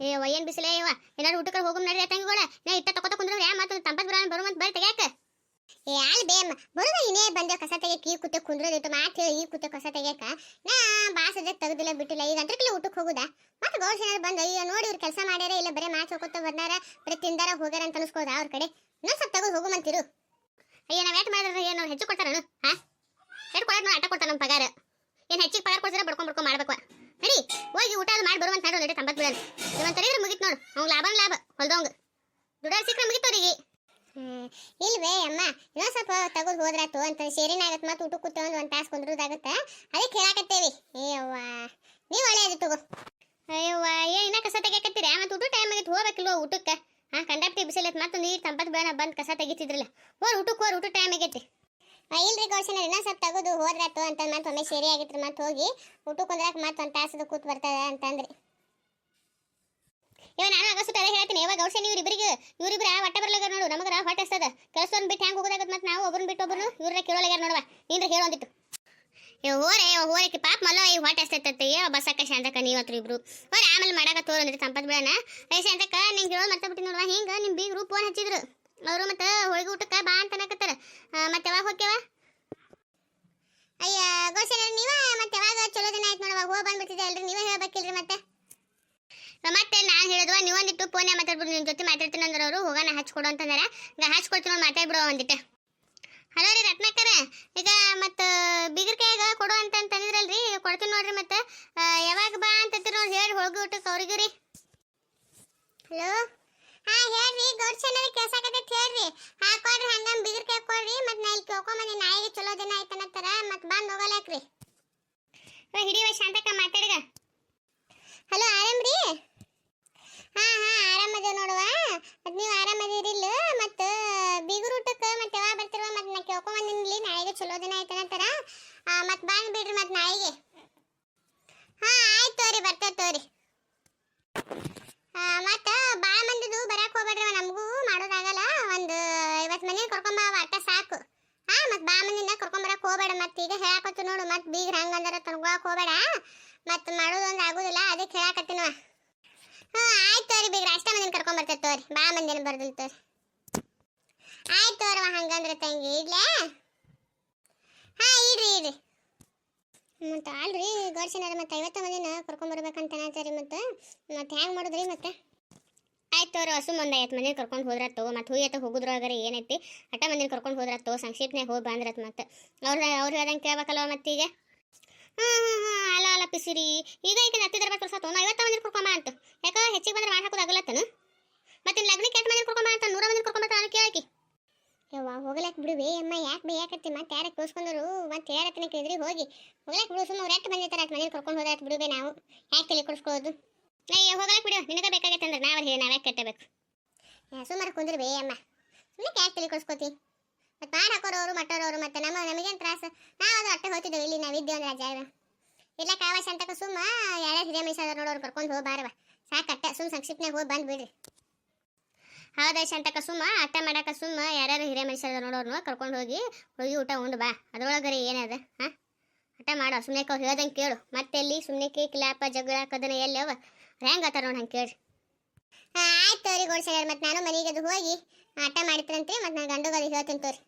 ಏ ಏನ್ ಬಿಸಿಲೇ ಇವ ಏನಾದ್ರು ಊಟಕ್ಕೆ ಹೋಗಮ್ ನಡ್ರಿ ತಂಗಿಗಳ. ನಾ ಇಟ್ಟ ತಕೋತ ಕುಂದ್ರ ಯಾ ಮತ್ತು ತಂಪತ್ ಬರ ಬರುವಂತ ಬರ್ ತೆಗ್ಯಾಕ. ಏ ಆಲ್ ಬೇಮ್. ಬರುದ ಇನ್ನೇ ಬಂದೆ ಕಸ ತೆಗಿಯಕ್, ಈ ಕೂತೆ ಕುಂದ್ರದಿತ್ತು ಮಾತು ಈ ಕೂತೆ ಕಸ ತೆಗಿಯಕ. ನಾ ಬಾಸದ ತೆಗ್ದಿಲ್ಲ, ಬಿಟ್ಟಿಲ್ಲ. ಈಗ ಅಂತರ್ಕಿಲ್ಲ ಊಟಕ್ಕೆ ಹೋಗುದ? ಮತ್ತೆ ಗೌಡ್ಸ್ ಏನಾದ್ರು ಬಂದ ಅಯ್ಯೋ, ನೋಡಿ ಇವ್ರು ಕೆಲಸ ಮಾಡ್ಯಾರ, ಇಲ್ಲ ಬರೇ ಮಾತು ಹೋಗೋತ ಬಂದಾರ ಬರೀ ತಿಂದಾರ, ಹೋಗ್ಯಾರ ಅಂತ ಅನ್ಸ್ಕೋದ ಅವ್ರ ಕಡೆ. ಇನ್ನೊಂದ್ ಸ್ವಲ್ಪ ತಗೊಂಡು ಹೋಗುಮಂತಿರು ಅಯ್ಯ, ನಾವು ವೇಟ್ ಮಾಡಿದ್ರೆ ಏನು ಹೆಚ್ಚು ಕೊಡ್ತಾರನು ಹಾ? ಎಷ್ಟು ಕೊಡೋದು ಆಟ ಕೊಡ್ತಾರ ನಮ್ಮ ಪಗಾರ? ಏನು ಹೆಚ್ಚಿಗೆ ಪಗಾರ ಕೊಡ್ತಾರೆ ಬಡ್ಕೊಂಡ್ ಬಡ್ಕೊಂಡ್ ಮಾಡ್ಬೇಕು ನಡಿ, ಹೋಗಿ ಊಟ ಮಾಡಿ ಬರುವಂತ ನಡು ತಂಬತ್ ಬಿಡಲ್ಲ ಇವನ್ ತಡಿದ್ರೆ ಮುಗಿತ್ ನೋಡು. ಅವ್ನ್ ಲಾಭನ ಲಾಭ. ಹೊಲ್ದವಂಗ ದುಡ್ಡು ಸಿಕ್ಕರೆ ಮುಗಿತವ್ರಿಗೆ ಇಲ್ವೇ ಅಮ್ಮ ಇನ್ನೊಂದ್ ಸ್ವಲ್ಪ ತಗದ್ ಹೋದ್ರಾತು ಅಂತ ಶೇರಿನ ಆಗತ್ ಮತ್ತೆ ಊಟ ಕೂತ ಒಂದ್ ಒಂದ್ ತಾಸು ಕುಂದ್ರದಾಗತ್ತ. ಅದಕ್ಕೆ ಹೇಳಾಕತ್ತೇವಿ. ಏಯವ್ವ ನೀವ್ ಒಳ್ಳೆಯದು ತಗೋ. ಅಯ್ಯವ್ವ ಏ ಇನ್ನ ಕಸ ತೆಗಿಯಕತ್ತೀರ? ಮತ್ತೆ ಊಟ ಟೈಮ್ ಆಗಿತ್ತು ಹೋಗ್ಬೇಕಿಲ್ವ ಊಟಕ್ಕೆ? ಹಾ ಕಂಡಕ್ಟಿ ಬಿಸಿಲೈತ್ ಮತ್ತೆ ನೀರು ತಂಪತ್ ಬೇಡ ಬಂದ್ ಕಸ ತೆಗಿತಿದ್ರಲ್ಲ. ಹೋರ್ ಊಟಕ್ಕೆ ಹೋರ್ ಊಟ ಟೈಮ್ ಆಗೈತಿ. ಇಲ್ರಿ ಗೌಶನ ಇನ್ನೊಂದ್ ಸ್ವಲ್ಪ ತಗೋದು ಹೋದ್ರಾತು ಅಂತ ಮತ್ತೆ ಒಮ್ಮೆ ಸೇರಿ ಆಗಿತ್ತು ಮತ್ತೆ ಹೋಗಿ ಊಟಕ್ಕೆ ಕುಂದ್ರಾಕ ಮತ್ತೆ ಒಂದ್ ತಾಸದ ಕೂತ್ ಬರ್ತದ ಅಂತಂದ್ರಿ. ಇವ ನಾನು ಆಗಸ್ಟ್ ಅದೇ ಹೇಳ್ತೀನಿ. ಇವಾಗ ನೀವು ಇಬ್ಬರಿಗೆ ಇವ್ರಿಬ್ರ ಹೊಟ್ಟೆ ಬರ್ಲಾಗ ನೋಡು ನಮಗರ ಹೊಟ್ಟೆ ಹಸ್ತದ. ಕೆಲಸವನ್ನು ಬಿಟ್ಟು ಹೆಂಗ್ ಹೋಗೋದಾಗ ಮತ್ತೆ ನಾವು ಒಬ್ಬರನ್ನ ಬಿಟ್ಟು ಒಬ್ಬರು ಇವ್ರ ಕೇಳೋಲಾಗ್ಯಾರ ನೋಡವ ನೀನ್ರ ಹೇಳೊಂದಿತ್ತು ಏ ಹೋರೆ ಹೋರಕ್ಕೆ ಪಾಪ ಮಲ್ಲ ಈ ಹೊಟ್ಟೆ ಹಸ್ತೈತೆ ಏ ಬಸಕ್ಕ ಶಾಂತಕ್ಕ ನೀವತ್ರ ಇಬ್ರು. ಹೋರೆ, ಆಮೇಲೆ ಮಾಡಾಕ ತೋರಂದ್ರಿ ಸಂಪತ್ ಬಿಡೋಣ ಏ ಶಾಂತಕ್ಕ, ನಿಂಗೆ ಹೇಳೋ ಮತ್ತೆ ಬಿಟ್ಟು ನೋಡುವ. ಹಿಂಗ ನಿಮ್ ಬೀಗ್ರು ಫೋನ್ ಹಚ್ಚಿದ್ರು. ಅವರು ಮತ್ತೆ ಹೋಳಿಗೆ ಊಟಕ್ಕೆ ಬಾ ಅಂತ ಅನ್ನಕತ್ತಾರ. ಮತ್ತೆ ಯಾವಾಗ ಹೋಗ್ಯವ ಅಯ್ಯ ಗೋಶನ ನೀವ? ಮತ್ತೆ ಯಾವಾಗ ಚಲೋ ದಿನ ಆಯ್ತು ನೋಡುವ? ಹೋಗಿ ಬಂದ್ಬಿಟ್ಟಿದೆ ಅಲ್ರಿ ನೀವೇ ಹೇಳ್ಬೇಕಿಲ್ರಿ ಮತ್ತೆ. ಮತ್ತೆ ನಾನು ಹೇಳಿದ್ವ ನೀವೊಂದಿಟ್ಟು ಫೋನ್ ಮಾತಾಡ್ಬಿಡು ನಿನ್ನ ಜೊತೆ ಮಾತಾಡ್ತೀನಿ ಅಂದ್ರೆ ಅವರು, ಹೋಗೋಣ ಹಚ್ಕೊಡು ಅಂತಂದ್ರೆ. ಈಗ ಹಚ್ಕೊಡ್ತೀನಿ ನೋಡಿ ಮಾತಾಡ್ಬಿಡು ಒಂದಿಟ್ಟು. ಹಲೋ ರೀ ರತ್ನಾಕರ. ಈಗ ಮತ್ತು ಬಿಗರ್ ಕೈಯಾಗ ಕೊಡು ಅಂತ ಅಂತಂದಿದ್ರಲ್ರಿ, ಈಗ ಕೊಡ್ತೀನಿ ನೋಡ್ರಿ ಮತ್ತೆ. ಯಾವಾಗ ಬಾ ಅಂತಂತೀರಿ ನೋಡಿ ಹೇಳಿ ಹೋಗಿ ಊಟಕ್ಕೆ ಅವ್ರಿಗೆ ರೀ. ಹಲೋ ಹಾ, ಹೇಳ್ರಿ ಗೌಡ್ ಚೆನ್ನಾಗಿ ಕೇಳ್ಸಾಕತ್ತೈತಿ ಹೇಳ್ರಿ. ಹಾಕೊಡ್ರಿ ಹಂಗಂಗ್ ಬಿಗರ್ ಕೈ ಕೊಡ್ರಿ, ಮತ್ತೆ ನಾ ಇಲ್ಲಿ ಕೇಳ್ಕೊಂಬಂದು ನಾಯಿಗೆ ಚಲೋ ದಿನ ಆಯ್ತನತ್ತಾರ ಮತ್ತೆ ಬಂದು ಹೋಗಲ್ಯಾಕ್ರಿ ಹಿಡಿಯುವ ಶಾಂತಕ್ಕ ಮಾತಾಡಿಗ. ಹಲೋ ಆರಾಮ್ರಿ ಹಾ ಹಾ, ಆರಾಮದೇವ್ ನೋಡುವ. ಮತ್ ನೀವು ಆರಾಮದಿರಿಲ್ಲ? ಮತ್ತ ಬೀಗರು ಊಟಕ್ಕೆ ಮತ್ತೆ ಯಾವಾಗ ಬರ್ತಿರುವ ಮತ್ತೆ ನಾ ಇಲ್ಲಿ ನಾಳೆಗೆ ಚಲೋ ದಿನ ಆಯ್ತನಂತಾರ ಮತ್ತೆ ಬಂದ್ ಬಿಡ್ರಿ ಮತ್ತೆ ನಾಳೆಗೆ. ಹಾ, ಆಯ್ತು ತೋರಿ, ಬರ್ತೇವೆ ತೋರಿ. ಮತ್ತ ಭಾಳ ಮಂದಿದು ಬರಕ್ ಹೋಗ್ಬೇಡ್ರಿ ನಮಗೂ ಮಾಡೋದಾಗಲ್ಲ ಒಂದು ಐವತ್ತು ಮಂದಿ ಕರ್ಕೊಂಬ ಅಟ್ಟ ಸಾಕು. ಹಾ ಮತ್ತೆ ಬಾ ಮಂದಿನ ಕರ್ಕೊಂಬರಕ್ ಹೋಗ್ಬೇಡ. ಮತ್ತೆ ಈಗ ಹೇಳಾಕತ್ತು ನೋಡು, ಮತ್ ಬೀಗ್ರ ಹಂಗಂದ್ರೆ ತನ್ಕೊಳಕ್ ಹೋಗ್ಬೇಡ. ಮತ್ ಮಾಡೋದೊಂದು ಆಗೋದಿಲ್ಲ ಅದಕ್ಕೆ ಹೇಳಾಕತ್ತೀನವ. ಹಾ ಆಯ್ತು ತೋರಿ ಬೀಗ್ರ ಅಷ್ಟ ಮಂದಿನ ಕರ್ಕೊಂಡ್ ಬರ್ತೇವೆ ತೋರಿ. ಬಾ ಮಂದಿನ ಬರ್ದಿಲ್ಲ ತೋರಿ. ಆಯ್ತು ತೋರವ ಹಂಗಂದ್ರೆ ತಂಗಿ. ಇಡ್ಲೇ? ಹಾ, ಇಡ್ರಿ ಇಡ್ರಿ. ಮತ್ತೆ ಅಲ್ರಿ ಗೋಡ್ಸಿನಾರ ಮತ್ತೆ ಐವತ್ತು ಮಂದಿನ ಕರ್ಕೊಂಬರ್ಬೇಕಂತ ರೀ ಮತ್ತೆ. ಮತ್ತೆ ಹೆಂಗ್ ಮಾಡುದ್ರಿ ಮತ್ತೆ? ಆಯ್ತು ತೋರಿ ಹಸು ಒಂದು ಐವತ್ತು ಮಂದಿನ ಕರ್ಕೊಂಡು ಹೋದ್ರತ್ತು ಮತ್ತೆ ಹೂಯತ್ತ ಹೋಗುದ್ರಾಗರೆ ಏನೈತಿ? ಅಟ್ಟ ಮಂದಿನ ಕರ್ಕೊಂಡು ಹೋದ್ರತ್ತು ಸಂಕ್ಷಿಪ್ನಾಗ ಹೋಗಿ ಬಂದ್ರತ್ ಮತ್ತೆ. ಅವ್ರ, ಅವ್ರು ಹೇಳ್ದಂಗೆ ಕೇಳ್ಬೇಕಲ್ವ ಮತ್ತೀಗ ಹ್ಞೂ ಹ್ಞೂ ಹ್ಞೂ ಅಲ್ಲ ಅಲ್ಲ ಪಿಸಿರಿ. ಈಗ ಈಗ ಬರ್ಬೇಕು ಸ್ವಲ್ಪ ನಾ ಐವತ್ತ ಮಂದಿನ ಕರ್ಕೊಂಬ ಅಂತ. ಯಾಕ ಹೆಚ್ಚಿಗೆ ಬಂದ್ರೆ ಮಾಡಿ ಹಾಕೋದಾಗಲ್ಲತ್ತನು ಮತ್ತೆ ಲಗ್ನಕ್ಕೆ ಎಷ್ಟು ಮಂದಿನ ಕರ್ಕೊಂಬ ಅಂತ ನೂರ ಮಂದಿನ ಕರ್ಕೊಂಬ ನಾನು ಕೇಳಕಿ ಯವ್ವ, ಹೋಗ್ಲಾಕ್ ಬಿಡುವೆ ಅಮ್ಮ, ಯಾಕೆ ಬೇಯಾಕತ್ತಿ ಮತ್ತೆ ಯಾರ ಕೂಸ್ಕೊಂಡ್ರು? ಮತ್ತೆ ಹೇಳತ್ತಿನ ಕೇಳಿದ್ರಿ? ಹೋಗಿ. ಹೋಗ್ಲಾಕ್ ಬಿಡು ಸುಮ್ಮನೆ ಎಷ್ಟು ಬಂದಿರ್ತಾರೆ? ಅಷ್ಟು ಮನೇಲಿ ಕರ್ಕೊಂಡು ಹೋದ್ರೆ ಬಿಡುವೆ ನಾವು. ಯಾಕೆ ತಲೆ ಕೊಡಿಸ್ಕೊಳ್ಳೋದು? ಅಯ್ಯ, ಹೋಗ್ಲಾಕ್ ಬಿಡು. ನಿನಗೆ ಬೇಕಾಗೈತೆ ಅಂದ್ರೆ ನಾವು ಹೇಳಿ ನಾವ್ಯಾಕೆ ಕಟ್ಟಬೇಕು? ಸುಮಾರು ಕುಂದ್ರಿ ಅಮ್ಮ. ಸುಮ್ಮನೆ ಯಾಕೆ ತಲೆ ಕೊಡಿಸ್ಕೋತಿ? ಮತ್ತೆ ಮಾಡಿ ಹಾಕೋರು ಮಟ್ಟೋರವರು ಮತ್ತೆ ನಮ್ಮ, ನಮಗೇನು ತ್ರಾಸ? ನಾವು ಅಟ್ಟೆ ಹೋಗ್ತಿದ್ದೇವೆ ಇಲ್ಲಿ ನಾವು ಇದ್ದೇವೆ ಅಂದ್ರೆ ಜಾಗ ಇಲ್ಲ ಕಾವಾಶ ಅಂತಕ ಸುಮ್ಮ ಯಾರ್ಯಾರು ಹಿರಿಯ ಮೈಸಾದ ನೋಡೋರು ಕರ್ಕೊಂಡು ಹೋಗಿ ಬಾರವ ಸಾಕಟ್ಟ ಸುಮ್ಮ ಸಂಕ್ಷಿಪ್ನಾಗ ಹೋಗಿ ಬಂದು ಬಿಡ್ರಿ. ಹೌದಾ ಶಾಂತಕ ಸುಮ್ಮ, ಅಟ್ಟ ಮಾಡಕ ಸುಮ್ಮ, ಯಾರ್ಯಾರು ಹಿರಿಯ ಮೈಸಾದ ನೋಡೋರ್ನು ಕರ್ಕೊಂಡು ಹೋಗಿ ಹೋಗಿ ಊಟ ಉಂಡು ಬಾ. ಅದ್ರೊಳಗರಿ ಏನದ, ಹಾಂ? ಹಠ ಮಾಡೋ ಸುಮ್ಮನೆ ಅವ್ರು ಹೇಳ್ದಂಗೆ ಕೇಳು. ಮತ್ತೆ ಎಲ್ಲಿ ಸುಮ್ಮನೆ ಕಿಲಾಪ ಜಗಳ, ಕದನ ಎಲ್ಲಿ ಅವ? ಹೆಂಗೆ ಆತಾರ ನೋಡಿ ಹಂಗೆ ಕೇಳಿ ಆಯ್ತು ತೋರಿ ಗೋಡ್ಸಲ್ಲ ಮತ್ತೆ ನಾನು ಮನೆಗೆ ಅದು ಹೋಗಿ ಆಟ ಮಾಡಿದ್ರಂತೆ ಮತ್ತೆ ನಾನು ಗಂಡಗದು ಹೇಳ್ತೀನಿ ತೋರಿ.